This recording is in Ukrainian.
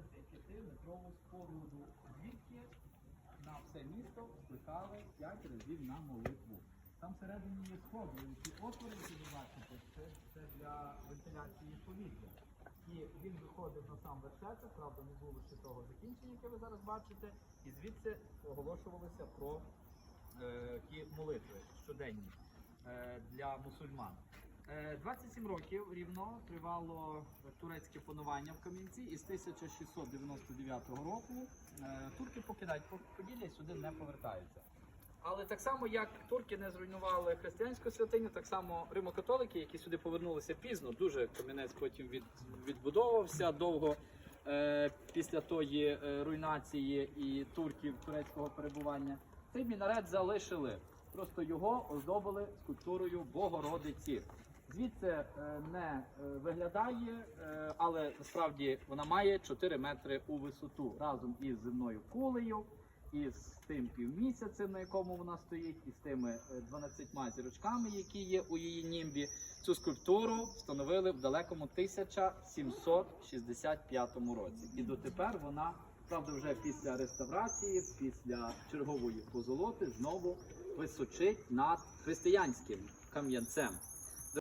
25-метрову споруду, звідки на все місто скликали 5 разів на молитву. Там всередині є сходи, і ці отвори, які ви бачите, це, це для вентиляції повітря. І він виходив на сам вершечок, правда, не було ще того закінчення, яке ви зараз бачите, і звідси оголошувалися про е, ті молитви щоденні е, для мусульман. Е, 27 років рівно тривало турецьке панування в Кам'янці, і з 1699 року е, турки покидають Поділля і сюди не повертаються. Але так само, як турки не зруйнували християнську святиню, так само римокатолики, які сюди повернулися пізно, дуже кам'янець потім від, відбудовувався довго е, після тої е, руйнації і турків турецького перебування. Цей мінарет залишили. Просто його оздобили скульптурою Богородиці. Звідси е, не е, виглядає, е, але насправді вона має 4 метри у висоту разом із земною кулею, із тим півмісяцем, на якому вона стоїть, і з тими е, 12 зірочками, які є у її німбі. Цю скульптуру встановили в далекому 1765 році. І дотепер вона, правда, вже після реставрації, після чергової позолоти, знову височить над християнським кам'янцем.